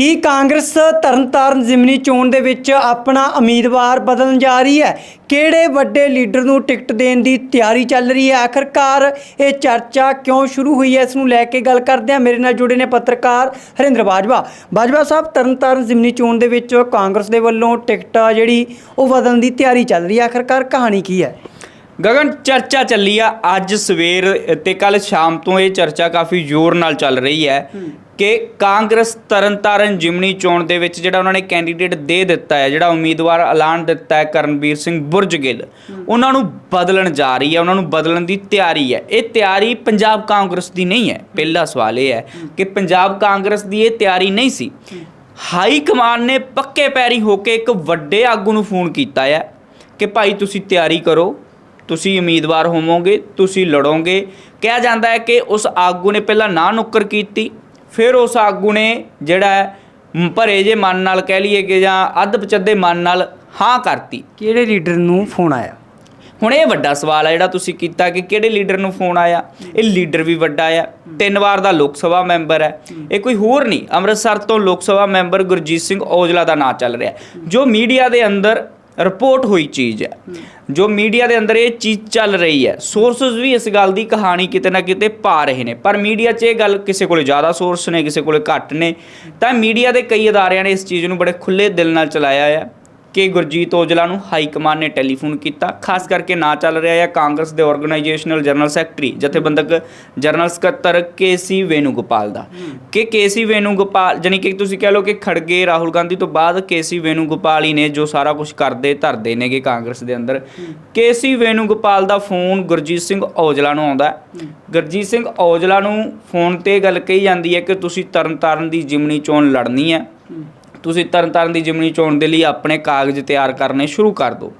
ਕੀ ਕਾਂਗਰਸ ਤਰਨਤਾਰਨ ਜ਼ਿਮਨੀ ਚੋਣ ਦੇ ਵਿੱਚ ਆਪਣਾ ਉਮੀਦਵਾਰ ਬਦਲਣ ਜਾ ਰਹੀ ਹੈ? ਕਿਹੜੇ ਵੱਡੇ ਲੀਡਰ ਨੂੰ ਟਿਕਟ ਦੇਣ ਦੀ ਤਿਆਰੀ ਚੱਲ ਰਹੀ ਹੈ? ਆਖਰਕਾਰ ਇਹ ਚਰਚਾ ਕਿਉਂ ਸ਼ੁਰੂ ਹੋਈ ਹੈ? ਇਸ ਨੂੰ ਲੈ ਕੇ ਗੱਲ ਕਰਦੇ ਹਾਂ। ਮੇਰੇ ਨਾਲ ਜੁੜੇ ਨੇ ਪੱਤਰਕਾਰ ਹਰਿੰਦਰ ਬਾਜਵਾ। ਬਾਜਵਾ ਸਾਹਿਬ, ਤਰਨਤਾਰਨ ਜ਼ਿਮਨੀ ਚੋਣ ਦੇ ਵਿੱਚ ਕਾਂਗਰਸ ਦੇ ਵੱਲੋਂ ਟਿਕਟ ਆ ਜਿਹੜੀ ਉਹ ਬਦਲਣ ਦੀ ਤਿਆਰੀ ਚੱਲ ਰਹੀ ਹੈ। ਆਖਰਕਾਰ ਕਹਾਣੀ ਕੀ ਹੈ? ਗਗਨ ਚਰਚਾ ਚੱਲੀ ਆ ਅੱਜ ਸਵੇਰ ਤੇ ਕੱਲ ਸ਼ਾਮ ਤੋਂ ਇਹ ਚਰਚਾ ਕਾਫੀ ਜ਼ੋਰ ਨਾਲ ਚੱਲ ਰਹੀ ਹੈ ਕਿ ਕਾਂਗਰਸ ਤਰਨਤਾਰਨ ਜਿਮਨੀ ਚੋਣ ਦੇ ਵਿੱਚ ਜਿਹੜਾ ਉਹਨਾਂ ਨੇ ਕੈਂਡੀਡੇਟ ਦੇ ਦਿੱਤਾ ਹੈ ਜਿਹੜਾ ਉਮੀਦਵਾਰ ਐਲਾਨ ਦਿੱਤਾ ਹੈ ਕਰਨਵੀਰ ਸਿੰਘ ਬੁਰਜਗਿੱਲ ਉਹਨਾਂ ਨੂੰ ਬਦਲਣ ਜਾ ਰਹੀ ਹੈ ਉਹਨਾਂ ਨੂੰ ਬਦਲਣ ਦੀ ਤਿਆਰੀ ਹੈ। ਇਹ ਤਿਆਰੀ ਪੰਜਾਬ ਕਾਂਗਰਸ ਦੀ ਨਹੀਂ ਹੈ। ਪਹਿਲਾ ਸਵਾਲ ਇਹ ਹੈ ਕਿ ਪੰਜਾਬ ਕਾਂਗਰਸ ਦੀ ਇਹ ਤਿਆਰੀ ਨਹੀਂ ਸੀ। ਹਾਈ ਕਮਾਨ ਨੇ ਪੱਕੇ ਪੈਰੀ ਹੋ ਕੇ ਇੱਕ ਵੱਡੇ ਆਗੂ ਨੂੰ ਫੋਨ ਕੀਤਾ ਹੈ ਕਿ ਭਾਈ ਤੁਸੀਂ ਤਿਆਰੀ ਕਰੋ। ਤੁਸੀਂ ਉਮੀਦਵਾਰ ਹੋਵੋਗੇ ਤੁਸੀਂ ਲੜੋਗੇ। ਕਿਹਾ ਜਾਂਦਾ ਹੈ ਕਿ ਉਸ ਆਗੂ ਨੇ ਪਹਿਲਾਂ ਨਾ ਨੁੱਕਰ ਕੀਤੀ ਫਿਰ ਉਸ ਆਗੂ ਨੇ ਜਿਹੜਾ ਭਰੇ ਜੇ ਮਨ ਨਾਲ ਕਹਿ ਲਈਏ ਕਿ ਜਾਂ ਅੱਧ ਪਚੱਦੇ ਮਨ ਨਾਲ ਹਾਂ ਕਰਤੀ। ਕਿਹੜੇ ਲੀਡਰ ਨੂੰ ਫੋਨ ਆਇਆ? ਹੁਣ ਇਹ ਵੱਡਾ ਸਵਾਲ ਹੈ ਜਿਹੜਾ ਤੁਸੀਂ ਕੀਤਾ ਕਿ ਕਿਹੜੇ ਲੀਡਰ ਨੂੰ ਫੋਨ ਆਇਆ? ਇਹ ਲੀਡਰ ਵੀ ਵੱਡਾ ਆ ਤਿੰਨ ਵਾਰ ਦਾ ਲੋਕ ਸਭਾ ਮੈਂਬਰ ਹੈ। ਇਹ ਕੋਈ ਹੋਰ ਨਹੀਂ ਅੰਮ੍ਰਿਤਸਰ ਤੋਂ ਲੋਕ ਸਭਾ ਮੈਂਬਰ ਗੁਰਜੀਤ ਸਿੰਘ ਔਜਲਾ ਦਾ ਨਾਂ ਚੱਲ ਰਿਹਾ। ਜੋ ਮੀਡੀਆ ਦੇ ਅੰਦਰ ਰਿਪੋਰਟ ਹੋਈ ਚੀਜ਼ ਹੈ। ਜੋ ਮੀਡੀਆ ਦੇ ਅੰਦਰ ਇਹ ਚੀਜ਼ ਚੱਲ ਰਹੀ ਹੈ। ਸੋਰਸਸ ਵੀ ਇਸ ਗੱਲ ਦੀ ਕਹਾਣੀ ਕਿਤੇ ਨਾ ਕਿਤੇ ਪਾ ਰਹੇ ਨੇ। ਪਰ ਮੀਡੀਆ 'ਚ ਇਹ ਗੱਲ ਕਿਸੇ ਕੋਲੇ ਜ਼ਿਆਦਾ ਸੋਰਸ ਨੇ, ਕਿਸੇ ਕੋਲੇ ਘੱਟ ਨੇ। ਤਾਂ ਮੀਡੀਆ ਦੇ ਕਈ ਅਦਾਰਿਆਂ ਨੇ ਇਸ ਚੀਜ਼ ਨੂੰ ਬੜੇ ਖੁੱਲੇ ਦਿਲ ਨਾਲ ਚਲਾਇਆ ਹੈ ਕਿ ਗੁਰਜੀਤ ਔਜਲਾ ਨੂੰ ਹਾਈ ਕਮਾਨ ਨੇ ਟੈਲੀਫੋਨ ਕੀਤਾ। ਖਾਸ ਕਰਕੇ ਨਾਂ ਚੱਲ ਰਿਹਾ ਹੈ ਕਾਂਗਰਸ ਦੇ ਆਰਗੇਨਾਈਜੇਸ਼ਨਲ ਜਨਰਲ ਸੈਕਟਰੀ, ਜਥੇਬੰਦਕ ਜਨਰਲ ਸਕੱਤਰ ਕੇਸੀ ਵੇਨੂਗੋਪਾਲ ਦਾ। ਕਿ ਕੇਸੀ ਵੇਨੂਗੋਪਾਲ ਜਾਨੀ ਕਿ ਤੁਸੀਂ ਕਹਿ ਲਓ ਕਿ ਖੜਗੇ ਰਾਹੁਲ ਗਾਂਧੀ ਤੋਂ ਬਾਅਦ ਕੇਸੀ ਵੇਨੂਗੋਪਾਲ ਹੀ ਨੇ ਜੋ ਸਾਰਾ ਕੁਝ ਕਰਦੇ ਧਰਦੇ ਨੇਗੇ ਕਾਂਗਰਸ ਦੇ ਅੰਦਰ। ਕੇਸੀ ਵੇਨੂਗੋਪਾਲ ਦਾ ਫੋਨ ਗੁਰਜੀਤ ਸਿੰਘ ਔਜਲਾ ਨੂੰ ਆਉਂਦਾ ਗੁਰਜੀਤ ਸਿੰਘ ਔਜਲਾ ਨੂੰ ਫੋਨ ਤੇ ਇਹ ਗੱਲ ਕਹੀ ਜਾਂਦੀ ਹੈ ਕਿ ਤੁਸੀਂ ਤਰਨਤਾਰਨ ਦੀ ਜਿਮਨੀ ਚੋਣ ਲੜਨੀ ਹੈ। ਤੁਸੀਂ ਤਰਨਤਾਰਨ ਦੀ ਜਿਮਨੀ ਚੋਣ ਦੇ ਲਈ ਆਪਣੇ ਕਾਗਜ਼ ਤਿਆਰ ਕਰਨੇ ਸ਼ੁਰੂ ਕਰ ਦਿਓ।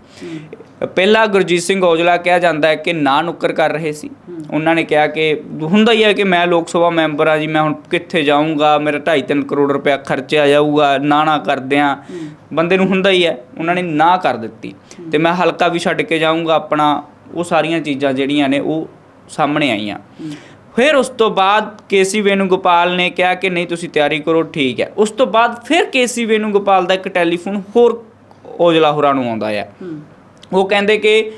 ਪਹਿਲਾ ਗੁਰਜੀਤ ਸਿੰਘ ਔਜਲਾ ਕਿਹਾ ਜਾਂਦਾ ਹੈ ਕਿ ਨਾ ਨੁੱਕਰ ਕਰ ਰਹੇ ਸੀ। ਉਹਨਾਂ ਨੇ ਕਿਹਾ ਕਿ ਹੁੰਦਾ ਹੀ ਹੈ ਕਿ ਮੈਂ ਲੋਕ ਸਭਾ ਮੈਂਬਰ ਆ ਜੀ, ਮੈਂ ਹੁਣ ਕਿੱਥੇ ਜਾਊਂਗਾ, ਮੇਰਾ 2.5 ਕਰੋੜ ਰੁਪਇਆ ਖਰਚਿਆ ਜਾਊਗਾ ਨਾ ਨਾ ਕਰਦਿਆਂ। ਬੰਦੇ ਨੂੰ ਹੁੰਦਾ ਹੀ ਹੈ, ਉਹਨਾਂ ਨੇ ਨਾ ਕਰ ਦਿੱਤੀ। ਤੇ ਮੈਂ ਹਲਕਾ ਵੀ ਛੱਡ ਕੇ ਜਾਊਂਗਾ, ਆਪਣਾ ਉਹ ਸਾਰੀਆਂ ਚੀਜ਼ਾਂ ਜਿਹੜੀਆਂ ਨੇ ਉਹ ਸਾਹਮਣੇ ਆਈਆਂ। ਫਿਰ ਉਸ ਤੋਂ ਬਾਅਦ ਕੇਸੀ ਵੇਨੂਗੋਪਾਲ ਨੇ ਕਿਹਾ ਕਿ ਨਹੀਂ ਤੁਸੀਂ ਤਿਆਰੀ ਕਰੋ ਠੀਕ ਹੈ। ਉਸ ਤੋਂ ਬਾਅਦ ਫਿਰ ਕੇਸੀ ਵੇਨੂਗੋਪਾਲ ਦਾ ਇੱਕ ਟੈਲੀਫੋਨ ਹੋਰ ਔਜਲਾ ਹੋਰਾਂ ਨੂੰ ਆਉਂਦਾ ਹੈ। ਉਹ ਕਹਿੰਦੇ ਕਿ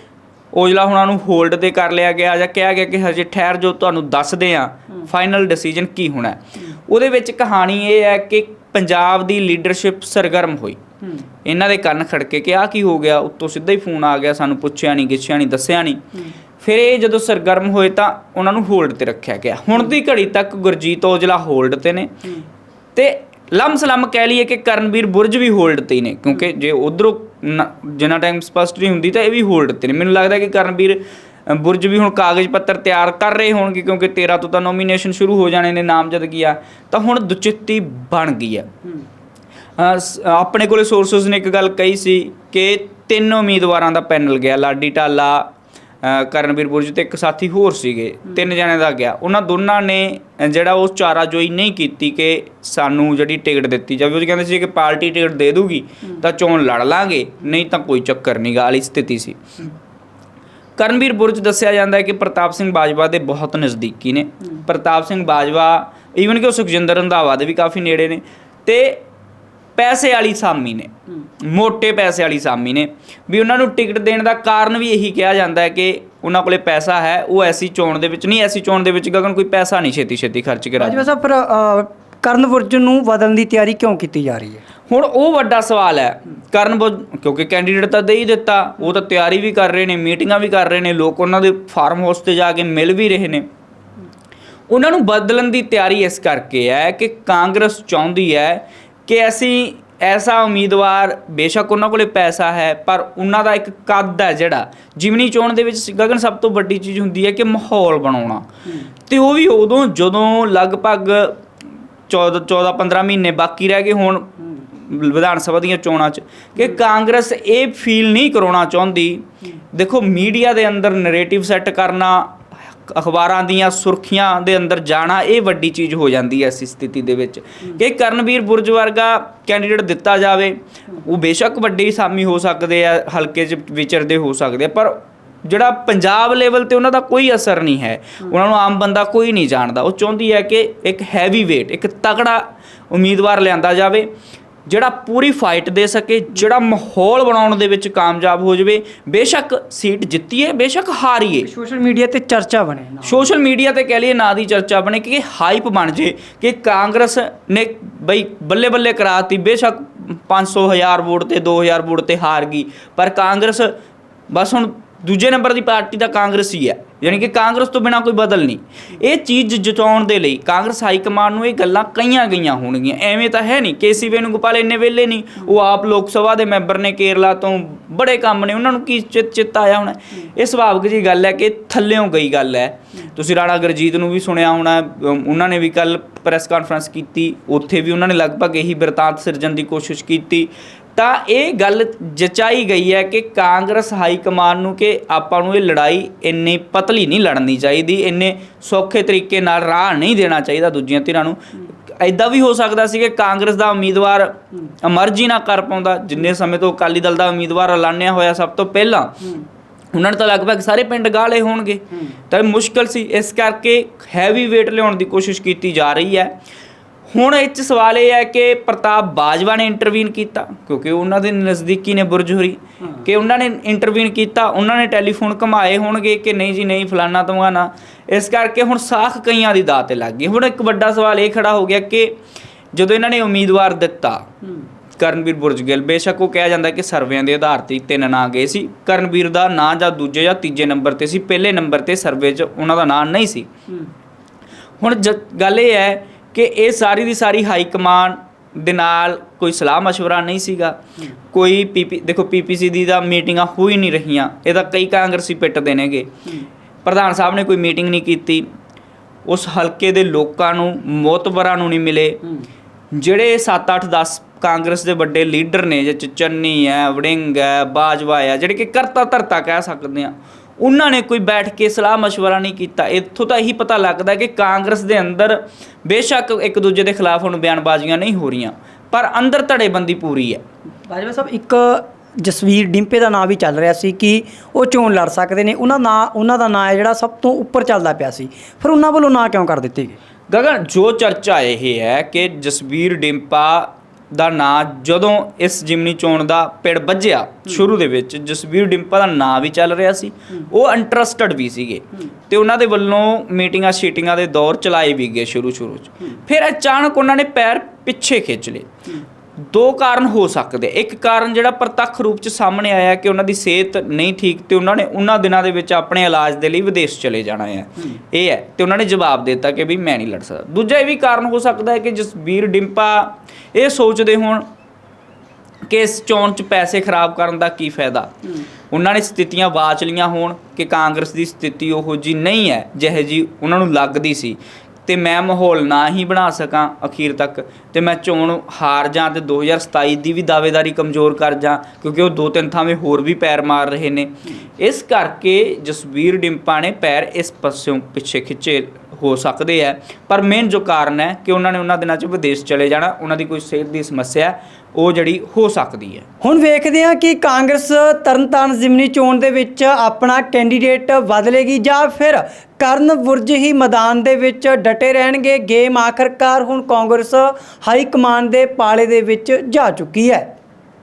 ਔਜਲਾ ਹੋਰਾਂ ਨੂੰ ਹੋਲਡ ਤੇ ਕਰ ਲਿਆ ਗਿਆ ਜਾਂ ਕਿਹਾ ਗਿਆ ਕਿ ਹਜੇ ਠਹਿਰ ਜੋ ਤੁਹਾਨੂੰ ਦੱਸਦੇ ਆ ਫਾਈਨਲ ਡਿਸੀਜਨ ਕੀ ਹੋਣਾ। ਉਹਦੇ ਵਿੱਚ ਕਹਾਣੀ ਇਹ ਹੈ ਕਿ ਪੰਜਾਬ ਦੀ ਲੀਡਰਸ਼ਿਪ ਸਰਗਰਮ ਹੋਈ। ਇਹਨਾਂ ਦੇ ਕੰਨ ਖੜਕੇ ਕਿ ਆ ਕੀ ਹੋ ਗਿਆ? ਉੱਤੋਂ ਸਿੱਧਾ ਹੀ ਫੋਨ ਆ ਗਿਆ ਸਾਨੂੰ ਪੁੱਛਿਆ ਨਹੀਂ ਗਿੱਛਿਆ ਨਹੀਂ ਦੱਸਿਆ ਨਹੀਂ। ਫਿਰ ਇਹ ਜਦੋਂ ਸਰਗਰਮ ਹੋਏ ਤਾਂ ਉਹਨਾਂ ਨੂੰ ਹੋਲਡ ਤੇ ਰੱਖਿਆ ਗਿਆ। ਹੁਣ ਦੀ ਘੜੀ ਤੱਕ ਗੁਰਜੀਤ ਔਜਲਾ ਹੋਲਡ ਤੇ ਨੇ। ਤੇ ਲੰਮ ਸਲਮ ਕਹਿ ਲਈਏ ਕਿ ਕਰਨਵੀਰ ਬੁਰਜ ਵੀ ਹੋਲਡ ਤੇ ਹੀ ਨੇ ਕਿਉਂਕਿ ਜੇ ਉਧਰੋਂ ਜਿੰਨਾ ਟਾਈਮ ਸਪਸ਼ਟ ਨਹੀਂ ਹੁੰਦੀ ਤਾਂ ਇਹ ਵੀ ਹੋਲਡ ਤੇ ਨੇ। ਮੈਨੂੰ ਲੱਗਦਾ ਕਿ ਕਰਨਵੀਰ ਬੁਰਜ ਵੀ ਹੁਣ ਕਾਗਜ਼ ਪੱਤਰ ਤਿਆਰ ਕਰ ਰਹੇ ਹੋਣਗੇ ਕਿਉਂਕਿ 13 ਤੋਂ ਤਾਂ ਨੋਮੀਨੇਸ਼ਨ ਸ਼ੁਰੂ ਹੋ ਜਾਣੇ ਨੇ ਨਾਮਜ਼ਦਗੀ ਆ ਤਾਂ ਹੁਣ ਦੁਚਿੱਤੀ ਬਣ ਗਈ ਆ। ਆਪਣੇ ਕੋਲੇ ਸੋਰਸਸ ਨੇ ਇੱਕ ਗੱਲ ਕਹੀ ਸੀ ਕਿ ਤਿੰਨ ਉਮੀਦਵਾਰਾਂ ਦਾ ਪੈਨਲ ਗਿਆ ਲਾਡੀ ਟਾਲਾ ਅ, ਕਰਨਵੀਰ ਬੁਰਜ ਤੇ ਇੱਕ ਸਾਥੀ ਹੋਰ ਸੀਗੇ ਤਿੰਨ ਜਣੇ ਦਾ ਗਿਆ। ਉਹਨਾਂ ਦੋਨਾਂ ਨੇ ਜਿਹੜਾ ਉਹ ਚਾਰਾਜੋਈ ਨਹੀਂ ਕੀਤੀ ਕਿ ਸਾਨੂੰ ਜਿਹੜੀ ਟਿਕਟ ਦਿੱਤੀ ਜਾਵੇ ਉਹ ਕਹਿੰਦੇ ਸੀ ਕਿ ਪਾਰਟੀ ਟਿਕਟ ਦੇ ਦੂਗੀ ਤਾਂ ਚੋਣ ਲੜ ਲਾਂਗੇ ਨਹੀਂ ਤਾਂ ਕੋਈ ਚੱਕਰ ਨਹੀਂ ਗਾ ਵਾਲੀ ਸਥਿਤੀ ਸੀ। ਕਰਨਵੀਰ ਬੁਰਜ ਦੱਸਿਆ ਜਾਂਦਾ ਹੈ ਕਿ ਪ੍ਰਤਾਪ ਸਿੰਘ ਬਾਜਵਾ ਦੇ ਬਹੁਤ ਨਜ਼ਦੀਕੀ ਨੇ। ਪ੍ਰਤਾਪ ਸਿੰਘ ਬਾਜਵਾ ਈਵਨ ਕਿ ਉਹ ਸੁਖਜਿੰਦਰ ਰੰਧਾਵਾ ਦੇ ਵੀ ਕਾਫੀ ਨੇੜੇ ਨੇ। ਤੇ ਪੈਸੇ ਵਾਲੀ ਸਾਮੀ ਨੇ। ਮੋٹے ਪੈਸੇ ਵਾਲੀ ਸਾਮੀ ਨੇ। ਵੀ ਉਹਨਾਂ ਨੂੰ ਟਿਕਟ ਦੇਣ ਦਾ ਕਾਰਨ ਵੀ ਇਹੀ ਕਿਹਾ ਜਾਂਦਾ ਹੈ ਕਿ ਉਹਨਾਂ ਕੋਲੇ ਪੈਸਾ ਹੈ ਉਹ ਐਸੀ ਚੋਣ ਦੇ ਵਿੱਚ ਨਹੀਂ ਐਸੀ ਚੋਣ ਦੇ ਵਿੱਚ ਗਗਨ ਕੋਈ ਪੈਸਾ ਨਹੀਂ ਛੇਤੀ ਛੇਤੀ ਖਰਚ ਕੇ ਰਾਜੀ ਸਾਹਿਬ ਅ, ਕਰਨ ਬੁਰਜ ਨੂੰ ਬਦਲਣ ਦੀ ਤਿਆਰੀ ਕਿਉਂ ਕੀਤੀ ਜਾ ਰਹੀ ਹੈ? ਹੁਣ ਉਹ ਵੱਡਾ ਸਵਾਲ ਹੈ। ਕਰਨ ਕਿਉਂਕਿ ਕੈਂਡੀਡੇਟ ਤਾਂ ਦੇ ਹੀ ਦਿੱਤਾ ਉਹ ਤਾਂ ਤਿਆਰੀ ਵੀ ਕਰ ਰਹੇ ਨੇ ਮੀਟਿੰਗਾਂ ਵੀ ਕਰ ਰਹੇ ਨੇ ਲੋਕ ਉਹਨਾਂ ਦੇ ਫਾਰਮ ਹਾਊਸ ਤੇ ਜਾ ਕੇ ਮਿਲ ਵੀ ਰਹੇ ਨੇ। ਉਹਨਾਂ ਨੂੰ ਬਦਲਣ ਦੀ ਤਿਆਰੀ ਇਸ ਕਰਕੇ ਹੈ ਕਿ ਕਾਂਗਰਸ ਚਾਹੁੰਦੀ ਹੈ ਕਿ ਅਸੀਂ ਐਸਾ ਉਮੀਦਵਾਰ ਬੇਸ਼ੱਕ ਉਹਨਾਂ ਕੋਲੇ ਪੈਸਾ ਹੈ ਪਰ ਉਹਨਾਂ ਦਾ ਇੱਕ ਕੱਦ ਹੈ ਜਿਹੜਾ ਜਿਮਨੀ ਚੋਣ ਦੇ ਵਿੱਚ ਗਗਨ ਸਭ ਤੋਂ ਵੱਡੀ ਚੀਜ਼ ਹੁੰਦੀ ਹੈ ਕਿ ਮਾਹੌਲ ਬਣਾਉਣਾ। ਤੇ ਉਹ ਵੀ ਉਦੋਂ ਜਦੋਂ ਲਗਭਗ 14 14 15 ਮਹੀਨੇ ਬਾਕੀ ਰਹਿ ਗਏ ਹੁਣ ਵਿਧਾਨ ਸਭਾ ਦੀਆਂ ਚੋਣਾਂ 'ਚ ਕਿ ਕਾਂਗਰਸ ਇਹ ਫੀਲ ਨਹੀਂ ਕਰਾਉਣਾ ਚਾਹੁੰਦੀ। ਦੇਖੋ ਮੀਡੀਆ ਦੇ ਅੰਦਰ ਨੈਰੇਟਿਵ ਸੈੱਟ ਕਰਨਾ ਅਖਬਾਰਾਂ ਦੀਆਂ ਸੁਰਖੀਆਂ ਦੇ ਅੰਦਰ ਜਾਣਾ ਇਹ ਵੱਡੀ ਚੀਜ਼ ਹੋ ਜਾਂਦੀ ਹੈ ਇਸ ਸਥਿਤੀ ਦੇ ਵਿੱਚ ਕਿ ਕਰਨਵੀਰ ਬੁਰਜ ਵਰਗਾ ਕੈਂਡੀਡੇਟ ਦਿੱਤਾ ਜਾਵੇ ਉਹ ਬੇਸ਼ੱਕ ਵੱਡੇ ਸਾਮੀ ਹੋ ਸਕਦੇ ਆ ਹਲਕੇ 'ਚ ਵਿਚਰਦੇ ਹੋ ਸਕਦੇ ਆ ਪਰ ਜਿਹੜਾ ਪੰਜਾਬ ਲੈਵਲ ਤੇ ਉਹਨਾਂ ਦਾ ਕੋਈ ਅਸਰ ਨਹੀਂ ਹੈ ਉਹਨਾਂ ਨੂੰ ਆਮ ਬੰਦਾ ਕੋਈ ਨਹੀਂ ਜਾਣਦਾ। ਉਹ ਚਾਹੁੰਦੀ ਹੈ ਕਿ ਇੱਕ ਹੈਵੀ weight ਇੱਕ ਤਕੜਾ ਉਮੀਦਵਾਰ ਲਿਆਂਦਾ ਜਾਵੇ ਜਿਹੜਾ ਪੂਰੀ ਫਾਈਟ ਦੇ ਸਕੇ ਜਿਹੜਾ ਮਾਹੌਲ ਬਣਾਉਣ ਦੇ ਵਿੱਚ ਕਾਮਯਾਬ ਹੋ ਜਾਵੇ ਬੇਸ਼ੱਕ ਸੀਟ ਜਿੱਤੀਏ ਬੇਸ਼ੱਕ ਹਾਰੀਏ। ਸੋਸ਼ਲ ਮੀਡੀਆ ਤੇ ਚਰਚਾ ਬਣੇ ਸੋਸ਼ਲ ਮੀਡੀਆ ਤੇ ਕਹਿ ਲਈਏ ਨਾਂ ਦੀ ਚਰਚਾ ਬਣੇ ਕਿ ਹਾਈਪ ਬਣ ਜੇ ਕਿ ਕਾਂਗਰਸ ਨੇ ਬਈ ਬੱਲੇ ਬੱਲੇ ਕਰਾਤੀ ਬੇਸ਼ੱਕ 500 ਹਜ਼ਾਰ ਵੋਟ ਤੇ 2000 ਵੋਟ ਤੇ ਹਾਰ ਗਈ ਪਰ ਕਾਂਗਰਸ ਬਸ ਹੁਣ ਦੂਜੇ ਨੰਬਰ ਦੀ ਪਾਰਟੀ ਦਾ ਕਾਂਗਰਸ ਹੀ ਹੈ, ਯਾਨੀ ਕਿ ਕਾਂਗਰਸ ਤੋਂ ਬਿਨਾ ਕੋਈ ਬਦਲ ਨਹੀਂ। ਇਹ ਚੀਜ਼ ਜਿਤਾਉਣ ਦੇ ਲਈ ਕਾਂਗਰਸ ਹਾਈ ਕਮਾਂਡ ਨੂੰ ਇਹ ਗੱਲਾਂ ਕਈਆਂ ਗਈਆਂ ਹੋਣਗੀਆਂ। ਐਵੇਂ ਤਾਂ ਹੈ ਨਹੀਂ, ਕੇਸੀ ਵੇਣੂਗੋਪਾਲ ਇੰਨੇ ਵੇਲੇ ਨਹੀਂ, ਉਹ ਆਪ ਲੋਕ ਸਭਾ ਦੇ ਮੈਂਬਰ ਨੇ ਕੇਰਲਾ ਤੋਂ ਬੜੇ ਕੰਮ ਨੇ, ਉਹਨਾਂ ਨੂੰ ਕੀ ਚਿੱਤ ਚਿੱਤ ਆਇਆ ਹੋਣਾ? ਇਹ ਸੁਭਾਵਿਕ ਜੀ ਗੱਲ ਹੈ ਕਿ ਥੱਲਿਓਂ ਗਈ ਗੱਲ ਹੈ। ਤੁਸੀਂ ਰਾਣਾ ਗੁਰਜੀਤ ਨੂੰ ਵੀ ਸੁਣਿਆ ਹੋਣਾ ਉਹਨਾਂ ਨੇ ਵੀ ਕੱਲ ਪ੍ਰੈਸ ਕਾਨਫਰੰਸ ਕੀਤੀ, ਉੱਥੇ ਵੀ ਉਹਨਾਂ ਨੇ ਲਗਭਗ ਇਹੀ ਬਿਰਤਾਂਤ ਸਿਰਜਣ ਦੀ ਕੋਸ਼ਿਸ਼ ਕੀਤੀ। ਤਾਂ ਇਹ ਗੱਲ ਜਚਾਈ ਗਈ ਹੈ ਕਿ ਕਾਂਗਰਸ ਹਾਈ ਕਮਾਂਡ ਨੂੰ ਕਿ ਆਪਾਂ ਨੂੰ ਇਹ ਲੜਾਈ ਇੰਨੀ ਪਤਲੀ ਨਹੀਂ ਲੜਨੀ ਚਾਹੀਦੀ ਇੰਨੇ ਸੌਖੇ ਤਰੀਕੇ ਨਾਲ ਰਾਹ ਨਹੀਂ ਦੇਣਾ ਚਾਹੀਦਾ ਦੂਜੀਆਂ ਧਿਰਾਂ ਨੂੰ। ਐਦਾਂ ਵੀ ਹੋ ਸਕਦਾ ਸੀ ਕਿ ਕਾਂਗਰਸ ਦਾ ਉਮੀਦਵਾਰ ਅਮਰਜੀ ਨਾ ਕਰ ਪਾਉਂਦਾ। ਜਿੰਨੇ ਸਮੇਂ ਤੋਂ ਅਕਾਲੀ ਦਲ ਦਾ ਉਮੀਦਵਾਰ ਐਲਾਨਿਆ ਹੋਇਆ ਸਭ ਤੋਂ ਪਹਿਲਾਂ ਉਹਨਾਂ ਨੇ ਤਾਂ ਲਗਭਗ ਸਾਰੇ ਪਿੰਡ ਗਾਲੇ ਹੋਣਗੇ। ਤਾਂ ਮੁਸ਼ਕਲ ਸੀ। ਇਸ ਕਰਕੇ ਹੈਵੀ weight ਲਿਆਉਣ ਦੀ ਕੋਸ਼ਿਸ਼ ਕੀਤੀ ਜਾ ਰਹੀ ਹੈ। ਹੁਣ ਇਹ 'ਚ ਸਵਾਲ ਇਹ ਹੈ ਕਿ ਪ੍ਰਤਾਪ ਬਾਜਵਾ ਨੇ ਇੰਟਰਵੀਨ ਕੀਤਾ ਕਿਉਂਕਿ ਉਹਨਾਂ ਦੇ ਨਜ਼ਦੀਕੀ ਨੇ ਬੁਰਜਹਰੀ ਕਿ ਉਹਨਾਂ ਨੇ ਇੰਟਰਵੀਨ ਕੀਤਾ ਉਹਨਾਂ ਨੇ ਟੈਲੀਫੋਨ ਘਮਾਏ ਹੋਣਗੇ ਕਿ ਨਹੀਂ ਜੀ ਨਹੀਂ ਫਲਾਨਾ ਤਮਗਾਨਾ ਇਸ ਕਰਕੇ ਹੁਣ ਸਾਖ ਕਈਆਂ ਦੀ ਦਾਅ ਤੇ ਲੱਗ ਗਈ। ਹੁਣ ਇੱਕ ਵੱਡਾ ਸਵਾਲ ਇਹ ਖੜਾ ਹੋ ਗਿਆ ਕਿ ਜਦੋਂ ਇਹਨਾਂ ਨੇ ਉਮੀਦਵਾਰ ਦਿੱਤਾ ਕਰਨਵੀਰ ਬੁਰਜਗਿੱਲ ਬੇਸ਼ੱਕ ਉਹ ਕਿਹਾ ਜਾਂਦਾ ਕਿ ਸਰਵੇਆਂ ਦੇ ਆਧਾਰ ਤੇ ਤਿੰਨ ਨਾਂ ਗਏ ਸੀ। ਕਰਨਵੀਰ ਦਾ ਨਾਂ ਜਾਂ ਦੂਜੇ ਜਾਂ ਤੀਜੇ ਨੰਬਰ ਤੇ ਸੀ। ਪਹਿਲੇ ਨੰਬਰ ਤੇ ਸਰਵੇ 'ਚ ਉਹਨਾਂ ਦਾ ਨਾਂ ਨਹੀਂ ਸੀ। ਹੁਣ ਗੱਲ ਇਹ ਹੈ ਕਿ ਇਹ ਸਾਰੀ ਦੀ ਸਾਰੀ ਹਾਈ ਕਮਾਂਡ ਦੇ ਨਾਲ ਕੋਈ ਸਲਾਹ مشورہ ਨਹੀਂ ਸੀਗਾ ਕੋਈ ਪੀਪੀ ਦੇਖੋ ਪੀਪੀਸੀ ਦੀ ਦਾ ਮੀਟਿੰਗਾਂ ਹੋ ਹੀ ਨਹੀਂ ਰਹੀਆਂ ਇਹ ਤਾਂ ਕਈ ਕਾਂਗਰਸੀ ਪਿੱਟਦੇ ਨੇਗੇ ਪ੍ਰਧਾਨ ਸਾਹਿਬ ਨੇ ਕੋਈ ਮੀਟਿੰਗ ਨਹੀਂ ਕੀਤੀ ਉਸ ਹਲਕੇ ਦੇ ਲੋਕਾਂ ਨੂੰ ਮੋਤਬਰਾਂ ਨੂੰ ਨਹੀਂ ਮਿਲੇ ਜਿਹੜੇ 7 8 10 ਕਾਂਗਰਸ ਦੇ ਵੱਡੇ ਲੀਡਰ ਨੇ ਜਿਹ 'ਚ ਚੰਨੀ ਹੈ ਵੜਿੰਗ ਹੈ ਬਾਜਵਾ ਹੈ ਜਿਹੜੇ ਕਿ ਕਰਤਾ ਧਰਤਾ ਕਹਿ ਸਕਦੇ ਆ ਉਹਨਾਂ ਨੇ ਕੋਈ ਬੈਠ ਕੇ ਸਲਾਹ مشਵਰਾ ਨਹੀਂ ਕੀਤਾ। ਇੱਥੋਂ ਤਾਂ ਇਹੀ ਪਤਾ ਲੱਗਦਾ ਕਿ ਕਾਂਗਰਸ ਦੇ ਅੰਦਰ ਬੇਸ਼ੱਕ ਇੱਕ ਦੂਜੇ ਦੇ ਖਿਲਾਫ ਹੁਣ ਬਿਆਨਬਾਜ਼ੀਆਂ ਨਹੀਂ ਹੋ ਰਹੀਆਂ ਪਰ ਅੰਦਰ ਧੜੇਬੰਦੀ ਪੂਰੀ ਹੈ। ਬਾਜਵਾ ਸਾਹਿਬ ਇੱਕ ਜਸਵੀਰ ਡਿੰਪੇ ਦਾ ਨਾਂ ਵੀ ਚੱਲ ਰਿਹਾ ਸੀ ਕਿ ਉਹ ਚੋਣ ਲੜ ਸਕਦੇ ਨੇ। ਉਹਨਾਂ ਨਾਂ ਉਹਨਾਂ ਦਾ ਨਾਂ ਹੈ ਜਿਹੜਾ ਸਭ ਤੋਂ ਉੱਪਰ ਚੱਲਦਾ ਪਿਆ ਸੀ। ਫਿਰ ਉਹਨਾਂ ਵੱਲੋਂ ਨਾਂ ਕਿਉਂ ਕਰ ਦਿੱਤੇ ਗਏ? ਗਗਨ ਜੋ ਚਰਚਾ ਇਹ ਹੈ ਕਿ ਜਸਵੀਰ ਡਿੰਪਾ ਦਾ ਨਾਂ ਜਦੋਂ ਇਸ ਜਿਮਨੀ ਚੋਣ ਦਾ ਪਿੜ ਵੱਜਿਆ ਸ਼ੁਰੂ ਦੇ ਵਿੱਚ ਜਸਬੀਰ ਡਿੰਪਾ ਦਾ ਨਾਂ ਵੀ ਚੱਲ ਰਿਹਾ ਸੀ। ਉਹ ਇੰਟਰਸਟਡ ਵੀ ਸੀਗੇ। ਤੇ ਉਹਨਾਂ ਦੇ ਵੱਲੋਂ ਮੀਟਿੰਗਾਂ ਸ਼ੀਟਿੰਗਾਂ ਦੇ ਦੌਰ ਚਲਾਏ ਵੀ ਗਏ ਸ਼ੁਰੂ ਸ਼ੁਰੂ ਚ ਫਿਰ ਅਚਾਨਕ ਉਹਨਾਂ ਨੇ ਪੈਰ ਪਿੱਛੇ ਖਿੱਚ ਲਏ। ਦੋ ਕਾਰਨ ਹੋ ਸਕਦੇ। ਇੱਕ ਕਾਰਨ ਜਿਹੜਾ ਪ੍ਰਤੱਖ ਰੂਪ ਚ ਸਾਹਮਣੇ ਆਇਆ ਕਿ ਉਹਨਾਂ ਦੀ ਸਿਹਤ ਨਹੀਂ ਠੀਕ ਤੇ ਉਹਨਾਂ ਨੇ ਉਹਨਾਂ ਦਿਨਾਂ ਦੇ ਵਿੱਚ ਆਪਣੇ ਇਲਾਜ ਦੇ ਲਈ ਵਿਦੇਸ਼ ਚਲੇ ਜਾਣਾ ਹੈ। ਇਹ ਹੈ। ਤੇ ਉਹਨਾਂ ਨੇ ਜਵਾਬ ਦਿੱਤਾ ਕਿ ਵੀ ਮੈਂ ਨਹੀਂ ਲੜ ਸਕਦਾ। ਦੂਜਾ ਇਹ ਵੀ ਕਾਰਨ ਹੋ ਸਕਦਾ ਹੈ ਕਿ ਜਸਬੀਰ ਡਿੰਪਾ ਇਹ ਸੋਚਦੇ ਹੋਣ ਕਿ ਇਸ ਚੋਣ 'ਚ ਪੈਸੇ ਖਰਾਬ ਕਰਨ ਦਾ ਕੀ ਫਾਇਦਾ। ਉਹਨਾਂ ਨੇ ਸਥਿਤੀਆਂ ਬਾਚ ਲੀਆਂ ਹੋਣ ਕਿ ਕਾਂਗਰਸ ਦੀ ਸਥਿਤੀ ਉਹੋ ਜੀ ਨਹੀਂ ਹੈ ਜਿਹੇ ਜੀ ਉਹਨਾਂ ਨੂੰ ਲੱਗਦੀ ਸੀ। ਤੇ ਮੈਂ ਮਾਹੌਲ ਨਾ ਹੀ ਬਣਾ ਸਕਾਂ ਅਖੀਰ ਤੱਕ ਤੇ ਮੈਂ ਚੋਣ ਹਾਰ ਜਾਂ ਤੇ 2027 ਦੀ ਵੀ ਦਾਅਵੇਦਾਰੀ ਕਮਜ਼ੋਰ ਕਰ ਜਾਂ ਕਿਉਂਕਿ ਉਹ ਦੋ ਤਿੰਨ ਥਾਵੇਂ ਹੋਰ ਵੀ ਪੈਰ ਮਾਰ ਰਹੇ ਨੇ। ਇਸ ਕਰਕੇ ਜਸਵੀਰ ਡਿੰਪਾ ਨੇ ਪੈਰ ਇਸ ਪਾਸਿਓਂ ਪਿੱਛੇ ਖਿੱਚੇ। ਹੋ ਸਕਦੇ ਹੈ ਪਰ ਮੇਨ ਜੋ ਕਾਰਨ ਹੈ ਕਿ ਉਹਨਾਂ ਨੇ ਉਹਨਾਂ ਦਿਨਾਂ 'ਚ ਵਿਦੇਸ਼ ਚਲੇ ਜਾਣਾ, ਉਹਨਾਂ ਦੀ ਕੋਈ ਸਿਹਤ ਦੀ ਸਮੱਸਿਆ ਉਹ ਜਿਹੜੀ ਹੋ ਸਕਦੀ ਹੈ। ਹੁਣ ਵੇਖਦੇ ਹਾਂ ਕਿ ਕਾਂਗਰਸ ਤਰਨਤਾਰਨ ਜ਼ਿਮਨੀ ਚੋਣ ਦੇ ਵਿੱਚ ਆਪਣਾ ਕੈਂਡੀਡੇਟ ਬਦਲੇਗੀ ਜਾਂ ਫਿਰ ਕਰਨ ਬੁਰਜ ਹੀ ਮੈਦਾਨ ਦੇ ਵਿੱਚ ਡਟੇ ਰਹਿਣਗੇ। ਗੇਮ ਆਖਰਕਾਰ ਹੁਣ ਕਾਂਗਰਸ ਹਾਈ ਕਮਾਂਡ ਦੇ ਪਾਲੇ ਦੇ ਵਿੱਚ ਜਾ ਚੁੱਕੀ ਹੈ।